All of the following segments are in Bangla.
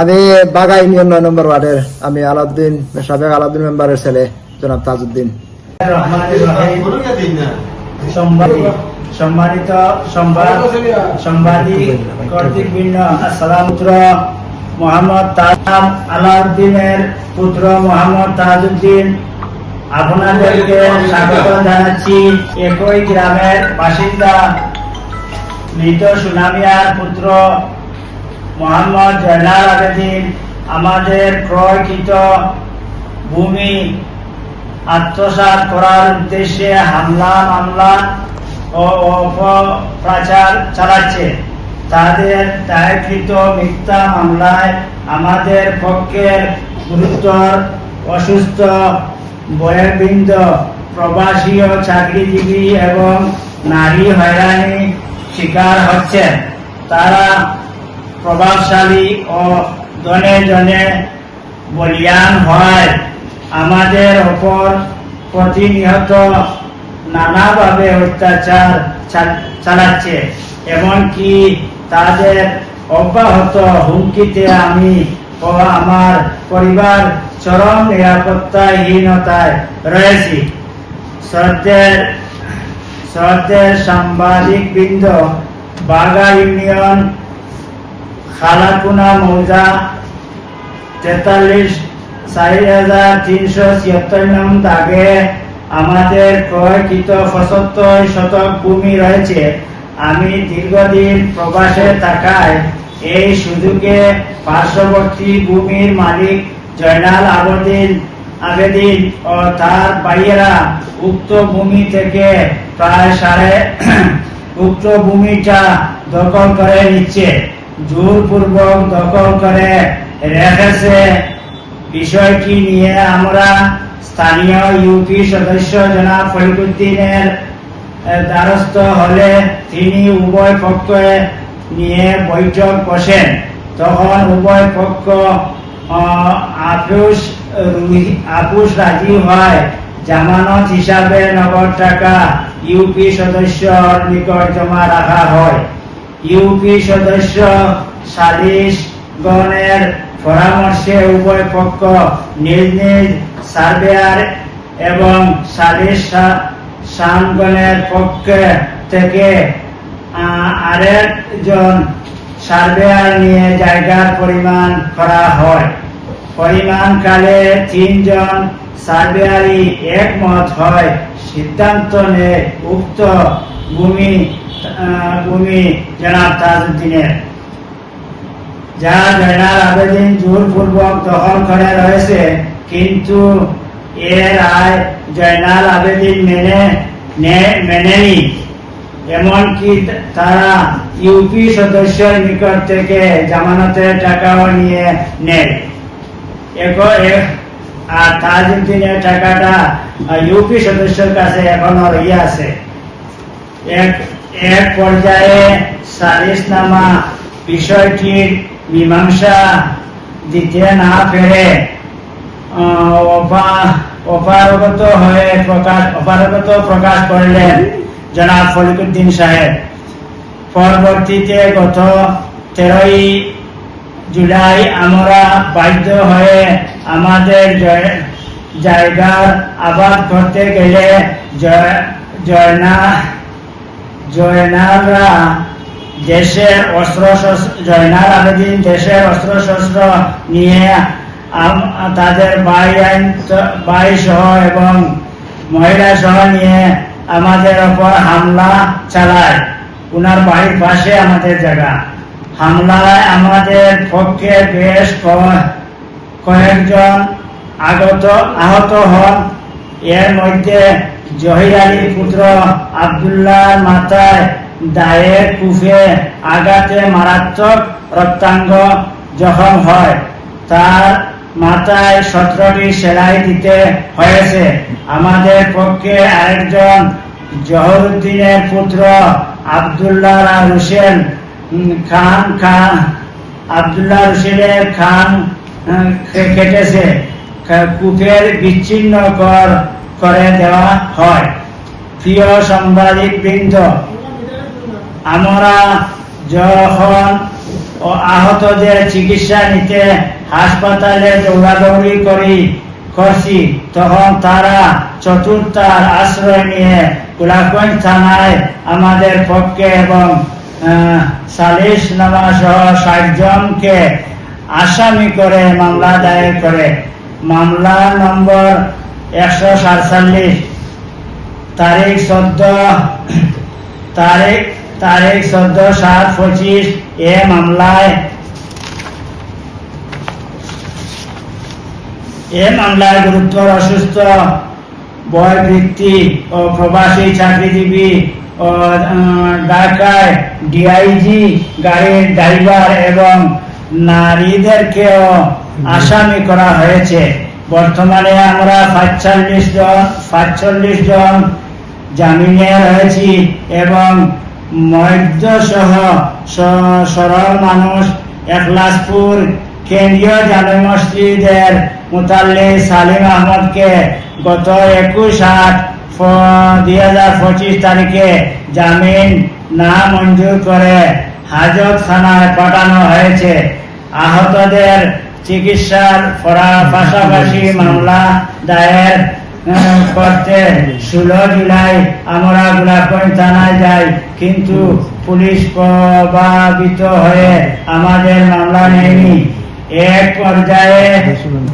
আমি বাগা ইউনিয়ন নয় নম্বর ওয়ার্ডের। আমি আলাউদ্দিন, সাবেক আলাউদ্দিন মেম্বারের ছেলে, জনাব তাজউদ্দিন। সম্মানিত সংবাদ সাংবাদিক কর্তৃকবৃন্দ আসসালাম পুত্র মোহাম্মদ তাজাম আলাউদ্দিনের পুত্র মোহাম্মদ তাজউদ্দিন, আপনাদেরকে স্বাগত জানাচ্ছি। একই গ্রামের বাসিন্দা, মৃত সুনামিয়ার পুত্র মোহাম্মদ জয়নাল আবেদিন, আমাদের ক্রয়কৃত ভূমি আত্মসাৎ করার উদ্দেশ্যে হামলা, মামলা ও অপপ্রচার চালাচ্ছে। তাদের দায়কৃত মিথ্যা মামলায় আমাদের পক্ষের গুরুতর অসুস্থ বয়বৃন্দ প্রবাসী ও চাকরিজীবী এবং নারী হয়রানি শিকার হচ্ছেন। তারা প্রভাবশালী ও জনে জনে বলিয়ান হয়। আমাদের ওপর প্রতিনিয়ত নানাভাবে অত্যাচার চালাচ্ছে, এমনকি তাদের অব্যাহত হুমকিতে আমি ও আমার পরিবার চরম নিরাপত্তাহীনতায় রয়েছি। শ্রদ্ধের শ্রদ্ধের সাংবাদিক বৃন্দ বাগা ইউনিয়ন খালাকুনা মৌজা তেতাল্লিশ চারি হাজার তিনশো ছিয়াত্তর নং দাগে আমাদের ক্রয়কৃত পঁচাত্তর শতক ভূমি রয়েছে আমি দীর্ঘদিন প্রবাসে থাকায় এই সুযোগে পার্শ্ববর্তী ভূমির মালিক জয়নাল আবেদিন আবেদিন ও তার ভাইয়েরা উক্ত ভূমি থেকে প্রায় সাড়ে উক্ত ভূমিটা দখল করে নিচ্ছে জোরপূর্বক দখল করে রেখেছে। বিষয়টি নিয়ে আমরা স্থানীয় ইউপি সদস্য জনাব ফরিদুদ্দিনের দ্বারস্থ হলে তিনি উভয় পক্ষে নিয়ে বৈঠক বসেন। তখন উভয় পক্ষ আহ, আপুস আপুস রাজি হয়। জামানত হিসাবে নগদ টাকা ইউপি সদস্যর নিকট জমা রাখা হয়। ইউপি সদস্য সালিশ গণের পরামর্শে উভয় পক্ষ নিজ নিজ সার্ভেয়ার এবং সালিশ সানগণের পক্ষ থেকে আরেকজন সার্ভেয়ার নিয়ে জায়গার পরিমাণ করা হয়। পরিমাণকালে তিনজন সার্ভেয়ারই একমত হয়, সিদ্ধান্ত নেয় উক্ত ভূমি ভূমি যা আবেদিন জোরপূর্বক দখল করে রয়েছে, কিন্তু এর আয় জয়নাল আবেদিন মেনে মেনেনি। এমনকি তারা ইউপি সদস্যের নিকট থেকে জামানতের টাকাও নিয়ে নেয়। এখ- এ- আর টাকাটা ইউপি সদস্যের কাছে এখনও রয়ে আছে। এক এক পর্যায়ে সালিসনামা বিষয়টির মীমাংসা দিতে না পেরে অপারগত হয়ে প্রকাশ, অপারগত প্রকাশ করলেন জনাব ফরিদুদ্দিন সাহেব। পরবর্তীতে গত তেরোই জুলাই আমরা বাধ্য হয়ে আমাদের জয়- জায়গার আবাদ করতে গেলে জয়- জয়না জয়নালরা দেশের অস্ত্র জয়নাল আবেদিন দেশের অস্ত্র শস্ত্র নিয়ে তাদের ভাই আইন ভাই সহ এবং মহিলা সহ নিয়ে আমাদের ওপর হামলা চালায়। উনার বাড়ির পাশে আমাদের জায়গা। হামলায় আমাদের পক্ষে বেশ কয়েকজন আগত আহত হন। এর মধ্যে জহির আলী পুত্র আবদুল্লাহর মাথায় দায়ের কুফে আঘাতে মারাত্মক রক্তাঙ্গ জখম হয়। তার মাথায় সতেরোটি সেলাই দিতে হয়েছে। আমাদের পক্ষে আরেকজন জহরুদ্দিনের পুত্র আবদুল্লাহ হোসেন খান খান, আবদুল্লাহ হোসেনের খান কেটেছে? কূপের বিচ্ছিন্ন কর, করে দেওয়া হয়। প্রিয় সাংবাদিক বৃন্দ, আমরা যখন আহতদের চিকিৎসা নিতে হাসপাতালে দৌড়াদৌড়ি করি, করছি, তখন তারা চতুর্থার আশ্রয় নিয়ে গোলাপগঞ্জ থানায় আমাদের পক্ষে এবং সালিশ নামা সহ ষাট জনকে আসামি করে, মামলা দায়ের করে। মামলা নম্বর একশো সাতচল্লিশ, তারিখ চোদ্দ, তারিখ তারিখ চোদ্দ সাত পঁচিশ, এ মামলায় এ মামলায় গুরুতর অসুস্থ বয়বৃত্তি ও প্রবাসী চাকরিজীবী ঢাকায় ডিআইজি গাড়ির ড্রাইভার এবং নারীদেরকেও আসামি করা হয়েছে। বর্তমানে আমরা পাঁচচল্লিশ জন পাঁচচল্লিশ জন জামিনে রয়েছি এবং মধ্য সহ স- সরল মানুষ একলাসপুর কেন্দ্রীয় জামে মসজিদের মুতাল্লি সালিম আহমদকে গত একুশ আট দুই হাজার পঁচিশ তারিখে জামিন না মঞ্জুর করে হাজত খানায় পাঠানো হয়েছে। আহতদের চিকিৎসার পাশাপাশি মামলা দায়ের করতে ষোলো জুলাই আমরা গোলাপগঞ্জ থানায় যাই কিন্তু পুলিশ প্রভাবিত হয়ে আমাদের মামলা নেয়নি। এক পর্যায়ে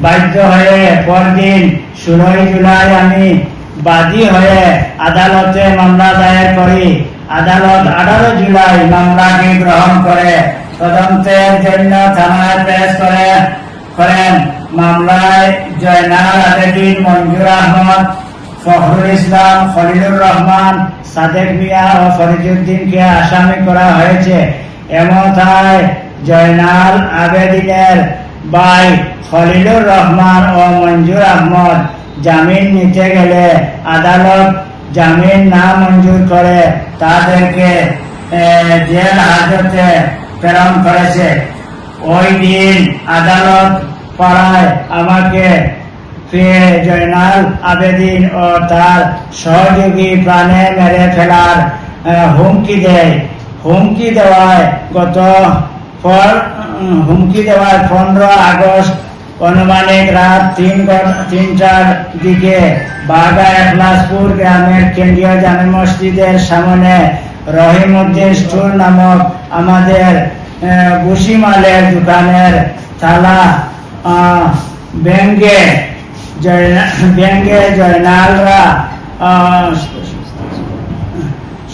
বাধ্য হয়ে পরদিন ষোলোই জুলাই আমি বাদী হয়ে আদালতে মামলা দায়ের করি। আদালত আঠারো জুলাই মামলাটি গ্রহণ করে তদন্তের জন্য থানায় পেশ করে, করেন মামলায় জয়নাল আবেদিন মঞ্জুর আহমদ, ফখরুল ইসলাম খলিলুর রহমান, সাদেক মিয়া ও ফরিজুদ্দিনকে আসামি করা হয়েছে। এমতায় জয়নাল আবেদিনের ভাই খলিলুর রহমান ও মঞ্জুর আহমদ জামিন নিতে গেলে আদালত জামিন না মঞ্জুর করে তাদেরকে জেল হাজতে প্রেরণ করেছে। ওই দিন আদালত পাড়ায় আমাকে জয়নাল আবেদিন ও তার সহযোগী প্রাণে মেরে ফেলার হুমকি দেয়। হুমকি দেওয়ায় গত হুমকি দেওয়ার পনেরো আগস্ট অনুমানিক রাত তিন তিনটার দিকে বাগা একলাসপুর গ্রামের কেন্দ্রীয় জামে মসজিদের সামনে রহিমউদ্দিন স্টোর নামক আমাদের বুসিমালের দোকানের তালা জয়না- ব্যঙ্গে জয়নালরা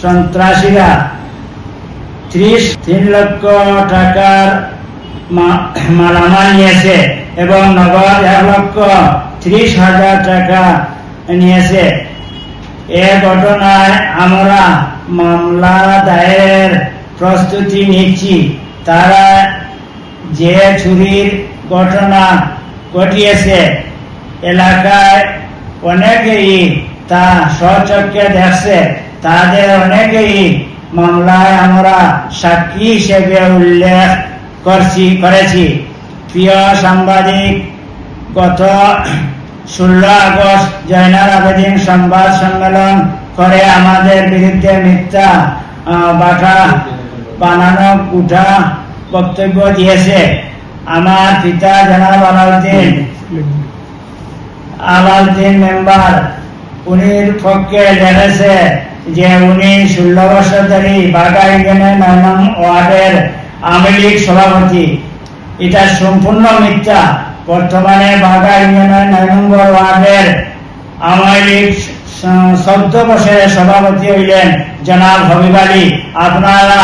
সন্ত্রাসীরা ত্রিশ, তিন লক্ষ টাকার মালামাল নিয়েছে। এবং নগদ এক লক্ষ ত্রিশ হাজার টাকা নিয়েছে। এ ঘটনায় আমরা মামলা দায়ের প্রস্তুতি নিচ্ছি। তারা যে চুরির ঘটনা ঘটিয়েছে, এলাকায় অনেকেই তা স্বচক্ষে দেখছে। তাদের অনেকেই মামলায় আমরা সাক্ষী হিসেবে উল্লেখ করছি, করেছি। প্রিয় সাংবাদিক, গত ষোলো আগস্ট জয়নাল আবেদিন সংবাদ সম্মেলন করে আমাদের বিরুদ্ধে মিথ্যা বাটা বানানো উঠা বক্তব্য দিয়েছে। আমার পিতা জনাব আলাউদ্দিন। আলাউদ্দিন মেম্বার, উনির পক্ষে লেগেছে যে উনি ষোলো বছর ধরে বাগা ইউনিয়নের নয় নং ওয়ার্ডের আওয়ামী লীগ সভাপতি। এটা সম্পূর্ণ মিথ্যা। বর্তমানে বাগা ইউনিয়নের নয় নম্বর ওয়ার্ডের আওয়ামী লীগ চোদ্দ সভাপতি হইলেন জনাব হবিব আলী। আপনারা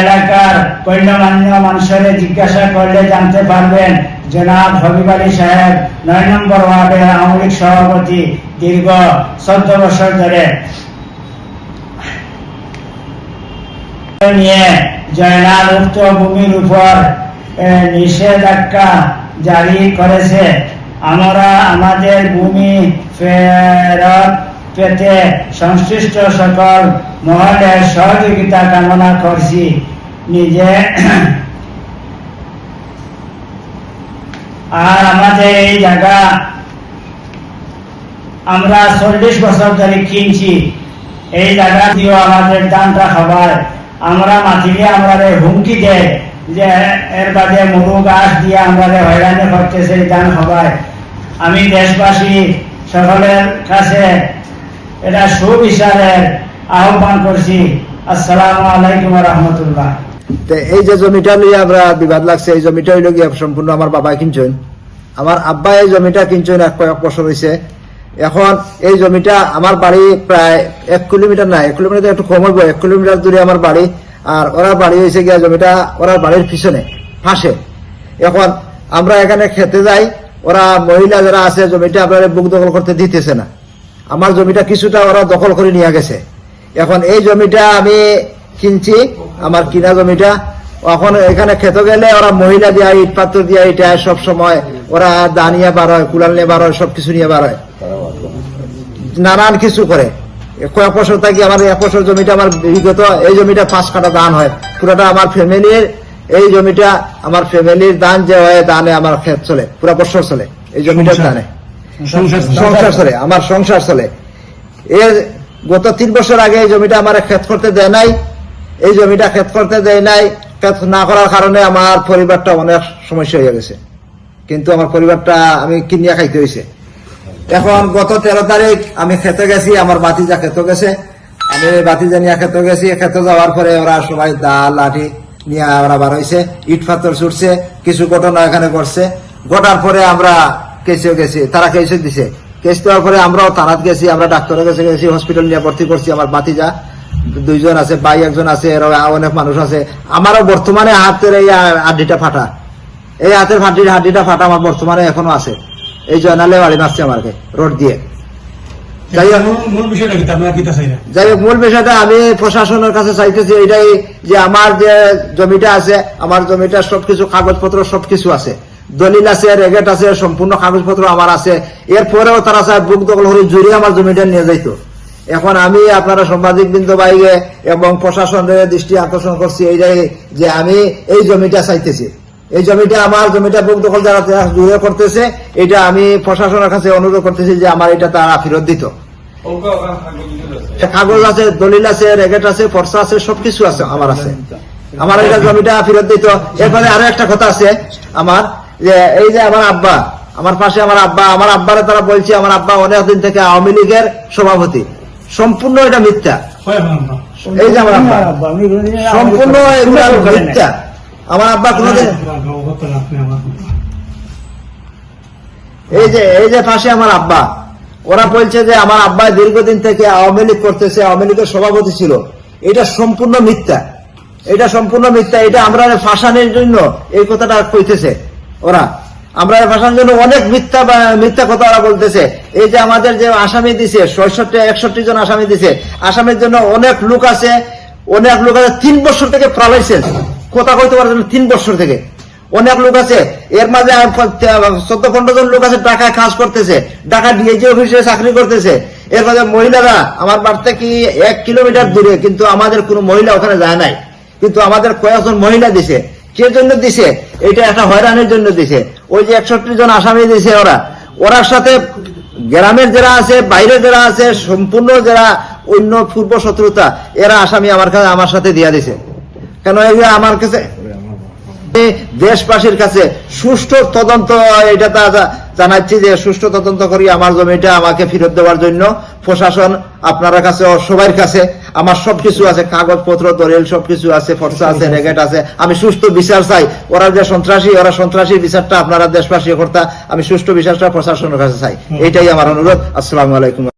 এলাকার গণ্যমান্য মানুষের জিজ্ঞাসা করলে জানতে পারবেন, জনাব হবিব আলী সাহেব নয় নম্বর ওয়ার্ডের আওয়ামী লীগ সভাপতি দীর্ঘ চোদ্দ বছর ধরে নিয়ে জয়নাল উক্ত ভূমির উপর নিষেধাজ্ঞা জারি করেছে। আমরা আমাদের ভূমি ফেরত পেতে সংশ্লিষ্ট সকল মহলের সহযোগিতা কামনা করছি। নিজে আর আমাদের এই জায়গা আমরা চল্লিশ বছর ধরে কিনছি। এই জায়গা দিয়েও আমাদের দানটা খাবার আমরা মাতিলে আমরা হুমকি দেয় যে এর বাদে মরু গাছ দিয়ে আমরা হয়রানি করতেছে দান সবাই। আমি দেশবাসী সকলের কাছে এটা সুবিচারের আহ্বান করছি। আসসালামু আলাইকুম রহমতুল্লাহ। এই যে জমিটা নিয়ে আমরা বিবাদ লাগছে, এই জমিটা হইল গিয়ে সম্পূর্ণ আমার বাবা কিনছেন। আমার আব্বা এই জমিটা কিনছেন এক কয়েক বছর হয়েছে এখন এই জমিটা আমার বাড়ি প্রায় এক কিলোমিটার না এক কিলোমিটার একটু কম হইব, এক কিলোমিটার দূরে আমার বাড়ি। আর ওরা বাড়ি হয়েছে গিয়া জমিটা ওরা বাড়ির পিছনে ফাঁসে এখন আমরা এখানে খেতে যাই, ওরা মহিলা যারা আছে, জমিটা আপনারা বুক দখল করতে দিতেছে না। আমার জমিটা কিছুটা ওরা দখল করে নিয়ে গেছে। এখন এই জমিটা আমি কিনছি, আমার কিনা জমিটা। এখন এখানে খেতে গেলে ওরা মহিলা দিয়া ইট পাত্র দিয়া এটা সব সময় ওরা দা নিয়ে বার হয়, কুলাল নিয়ে বার হয়, সবকিছু নিয়ে বার হয়। নানান কিছু করে। কয়েক বছর থাকি আমার এক বছর জমিটা আমার বিগত এই জমিটা পাঁচ কাটা দান হয়। পুরোটা আমার ফ্যামিলির এই জমিটা আমার ফ্যামিলির দান যে হয় দানে আমার ক্ষেত চলে পুরো বছর চলে এই জমিটার দানে সংসার চলে। আমার সংসার চলে। এর গত তিন বছর আগে এই জমিটা আমার ক্ষেত করতে দেয় নাই এই জমিটা ক্ষেত করতে দেয় নাই ক্ষেত না করার কারণে আমার পরিবারটা অনেক সমস্যা হয়ে গেছে। কিন্তু আমার পরিবারটা আমি কিনিয়া খাইতে হয়েছে এখন গত তেরো তারিখ আমি খেতে গেছি, আমার বাতিজা খেতে গেছে। আমি বাতিজা নিয়ে খেতে গেছি, খেতে যাওয়ার পরে ওরা সবাই দা লাঠি নিয়ে ওরা বার হয়েছে ইট পাথর ছুটছে, কিছু ঘটনা এখানে ঘটছে। ঘটার পরে আমরা কেসেও গেছি, তারা কেসে দিছে। কেস দেওয়ার পরে আমরাও থানাত গেছি, আমরা ডাক্তারের কাছে গেছি হসপিটাল নিয়ে ভর্তি করছি আমার বাতিজা দুইজন আছে, ভাই একজন আছে এরা অনেক মানুষ আছে। আমারও বর্তমানে হাতের এই হাড্ডিটা ফাটা। এই হাতের হাড্ডিটা ফাটা আমার বর্তমানে এখনও আছে। এই জয়নালে বাড়ি মারছে আমাকে রোড দিয়ে। যাই হোক মূল বিষয়টা আমি প্রশাসনের কাছে চাইতেছি এটাই যে আমার যে জমিটা আছে আমার জমিটা সবকিছু কাগজপত্র সবকিছু আছে। দলিল আছে রেগেট আছে সম্পূর্ণ কাগজপত্র আমার আছে। এরপরেও তারা চায় বুক দখল করে জুড়ে আমার জমিটা নিয়ে যাইতো। এখন আমি আপনারা সাংবাদিক বৃন্দ বাইরে এবং প্রশাসনের দৃষ্টি আকর্ষণ করছি এইটাই যে আমি এই জমিটা চাইতেছি। এই জমিটা আমার জমিটা বুক দখল যারা জুড়ে করতেছে এটা আমি প্রশাসনের কাছে অনুরোধ করতেছি যে আমার এটা তারা ফেরত দিত। কাগজ আছে দলিল আছে রেগেট আছে ফর্সা আছে সবকিছু আছে আমার আছে। আমার এটা জমিটা ফেরত দিত। এরপরে আরও একটা কথা আছে আমার যে এই যে আমার আব্বা আমার পাশে আমার আব্বা আমার আব্বারে তারা বলছে আমার আব্বা অনেকদিন থেকে আওয়ামী লীগের সভাপতি। সম্পূর্ণ এটা মিথ্যা। হয় এই যে আমার আব্বা। সম্পূর্ণ মিথ্যা। আমার আব্বা কোনোদিন এই যে এই যে পাশে আমার আব্বা। ওরা বলছে যে আমার আব্বা দীর্ঘদিন থেকে আওয়ামী লীগ করতেছে, আওয়ামী লীগের সভাপতি ছিল। এটা সম্পূর্ণ মিথ্যা। এটা সম্পূর্ণ মিথ্যা। এটা আমরা ফাঁসানোর জন্য এই কথাটা কইতেছে ওরা। আমরা ফাঁসানোর জন্য অনেক মিথ্যা মিথ্যা কথা ওরা বলতেছে। এই যে আমাদের যে আসামি দিছে, ছয়ষট্টি, একষট্টি জন আসামি দিছে, আসামের জন্য অনেক লোক আছে, অনেক লোক আছে, তিন বছর থেকে প্রালাইসেন্স কথা কইতে পারছেন তিন বছর থেকে। অনেক লোক আছে, এর মাঝে চোদ্দ পনেরো জন লোক আছে, টাকায় কাজ করতেছে ঢাকা ডিএজি অফিসে চাকরি করতেছে। এর মাঝে মহিলারা, আমার বাড়ি থেকে এক কিলোমিটার দূরে, কিন্তু আমাদের কোনো মহিলা ওখানে যায় নাই। কিন্তু আমাদের কয়েকজন মহিলা দিছে। কে জন্য দিছে? এটা একটা হয়রানির জন্য দিছে। ওই যে একষট্টি জন আসামি দিছে ওরা। ওরার সাথে গ্রামের যারা আছে বাইরে যারা আছে, সম্পূর্ণ যারা অন্য পূর্ব শত্রুতা এরা আসামি আমার কাছে, আমার সাথে দিয়া দিছে। কেন এগুলো আমার কাছে? দেশবাসীর কাছে সুষ্ঠু তদন্ত, এটা জানাচ্ছি যে সুষ্ঠু তদন্ত করি আমার জমিটা আমাকে ফেরত দেওয়ার জন্য। প্রশাসন আপনার কাছে ও সবার কাছে। আমার সবকিছু আছে, কাগজপত্র, দলিল সবকিছু আছে, ফর্সা আছে রেগেট আছে। আমি সুস্থ বিচার চাই। ওরা যে সন্ত্রাসী, ওরা সন্ত্রাসী বিচারটা আপনারা দেশবাসী কর্তা, আমি সুষ্ঠু বিচারটা প্রশাসনের কাছে চাই। এটাই আমার অনুরোধ। আসসালামু আলাইকুম।